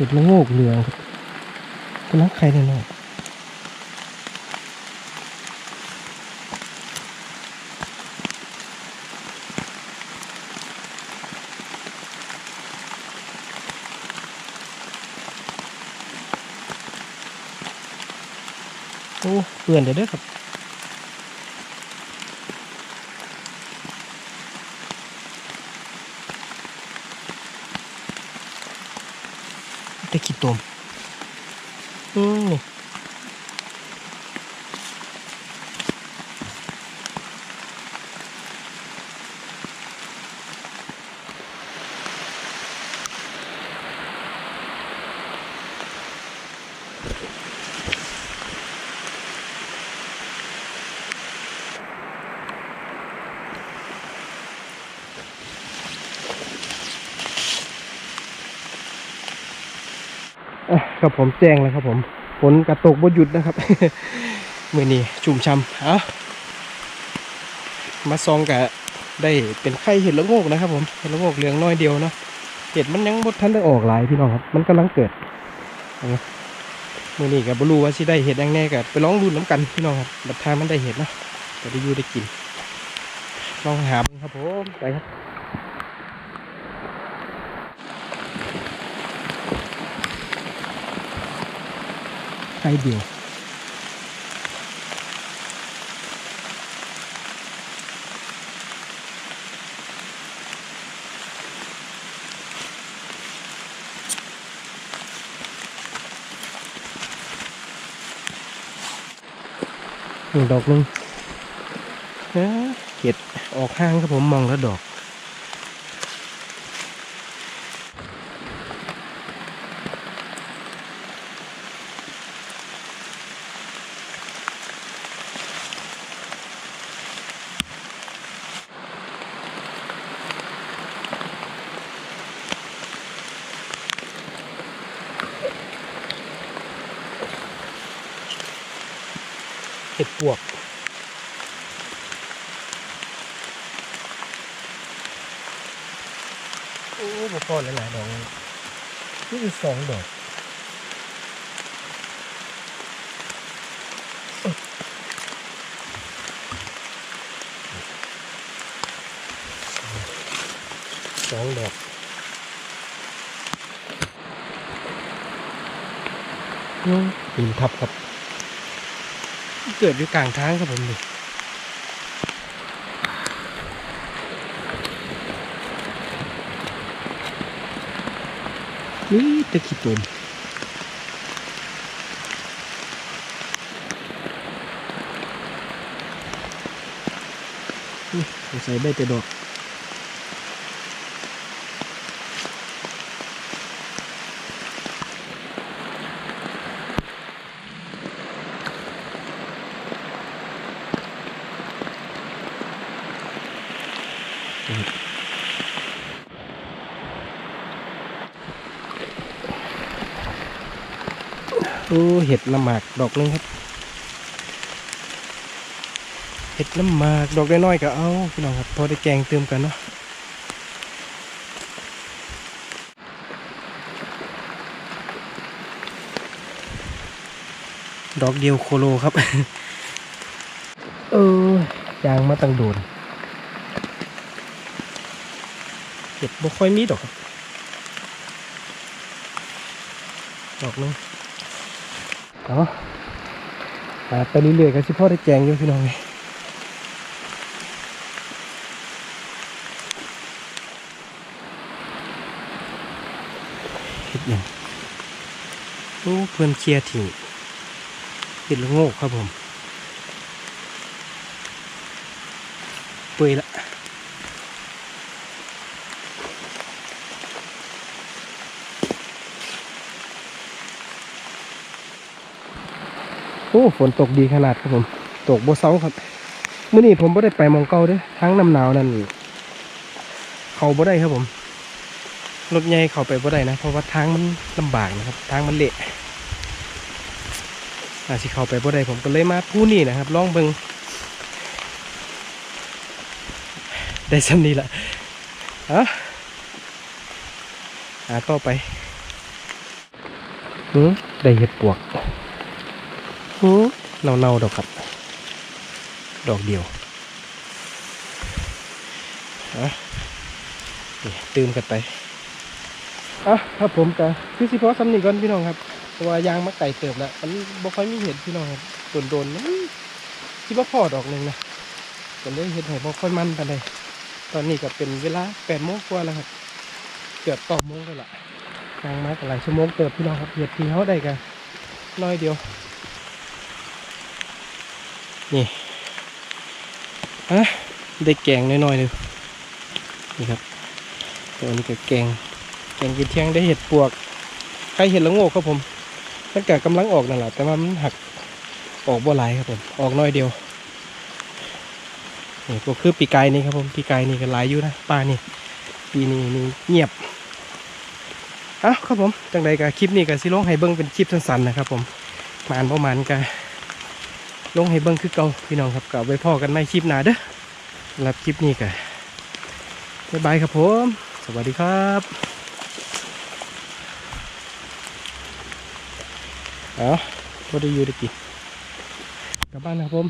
เห็ดละโงกเหลืองครับกำลังไข่แน่นอนโอ้เปื่อนเดี๋ยวเด้อครับ ตะกี้ต ครับผมแจ้งแล้วครับผมฝนกระตกบ่หยุดนะครับมือนี้ชุ่มช่ำเอามาซองกะได้เป็นไข่เห็ดละโงกนะครับ ผมเห็ดละโงกเหลืองน้อยเดียวเนาะเห็ดมันยังบดทันได้ออกหลายพี่น้องครับ มันกำลังเกิดเมือนี้กับบรูว่าสิได้เห็ดยังแน่กับไปลองรุ่นน้ำกันพี่น้องครับบัดทางมันได้เห็ดเนาะจะได้อยู่ได้กินลองหาบครับผมไปครับ ไข่เดียวหนึ่งดอกหนึ่งเอ้อเห็ดออกห้างครับผมมองแล้วดอก ห็ดปวก โอ้บพอหลายๆดอกเลยนี่คือสองดอกสองดอกอืมปีนทับครับ ที่เกิดอยู่กลางทางครับผมนี่นี่ตะขี้ตุ่มนี่ใส่ใบแต่ดอก โอ้เห็ดน้ำหมากดอกนึงครับเห็ดน้ำหมากดอกน้อยๆก็เอาพี่น้องครับพอได้แกงเติมกันเนาะดอกเดียวโคโลครับ เออยางมาตั้งโดนเห็ดบ่ค่อยมีดอกครับดอกนึง เอาหาไปเรื่อยๆกันสิพ่อได้แกงอยู่พี่น้องไงเห็ดหยังโอ้เพื่อนเคลียร์ทิ้งเห็ดละโงกครับผม เปื่อยละ โอ้ฝนตกดีขนาดครับผม ตกโบเซาครับเมื้อนี้ผมบ่ได้ไปมองเก่าด้อทั้งน้ำหนาวนั่นเขาบ่ได้ครับผมรถใหญ่เขาไปบ่ได้นะ เพราะว่าทางมันลำบากนะครับ ทางมันเละอาสิเขาไปบ่ได้ผมก็เลยมาผู้นี่นะครับลองเบิงได้ซ้ำนี้ละอะหาต่อไปหืมได้เห็ดปวก เน่าๆดอกครับ ดอกเดียวอะตื่มกันไปอะครับผมกะคือสิพอสำนีก่อนพี่น้องครับเพราะว่ายางมะไก่เติบแล้วมันบ่ค่อยมีเห็ดพี่น้องครับโดนๆมันคิดว่าพอดอกหนึ่งนะก็เลยเห็ดให้บ่ค่อยมันปานใดตอนนี้ก็เป็นเวลาแปดโมงกว่าแล้วครับ เกือบต่อโมงแล้วล่ะยางมากันหลายชั่วโมงเติบพี่น้องครับเห็ดที่เขาได้กันน้อยเดียว นี่อะได้แกงน้อยๆเลยนี่ครับตัวนี้ก็แกงแกงกินเที่ยงได้เห็ดปวกใครเห็ดละโงกครับผมมันก็กำลังออกนั่นแหละแต่ว่ามันหักออกบ่หลายครับผมออกน้อยเดียวนี่ก็คือปีกายนี่ครับผมปีกายนี่ก็หลายอยู่นะปลานี่ปีนี้นี่เงียบอะครับผมจังใดกับคลิปนี้ก็สิลงให้เบิ้งเป็นคลิปสั้นๆนะครับผมมานประมาณกัน ลงให้เบิ้งคือเก่าพี่น้องครับกับไว้พ่อกันไม่คลิปหนาเด้อรับคลิปนี้กันบ๊ายบายครับผม สวัสดีครับเอาพอได้อยู่ได้กี่กลับบ้านนะครับผม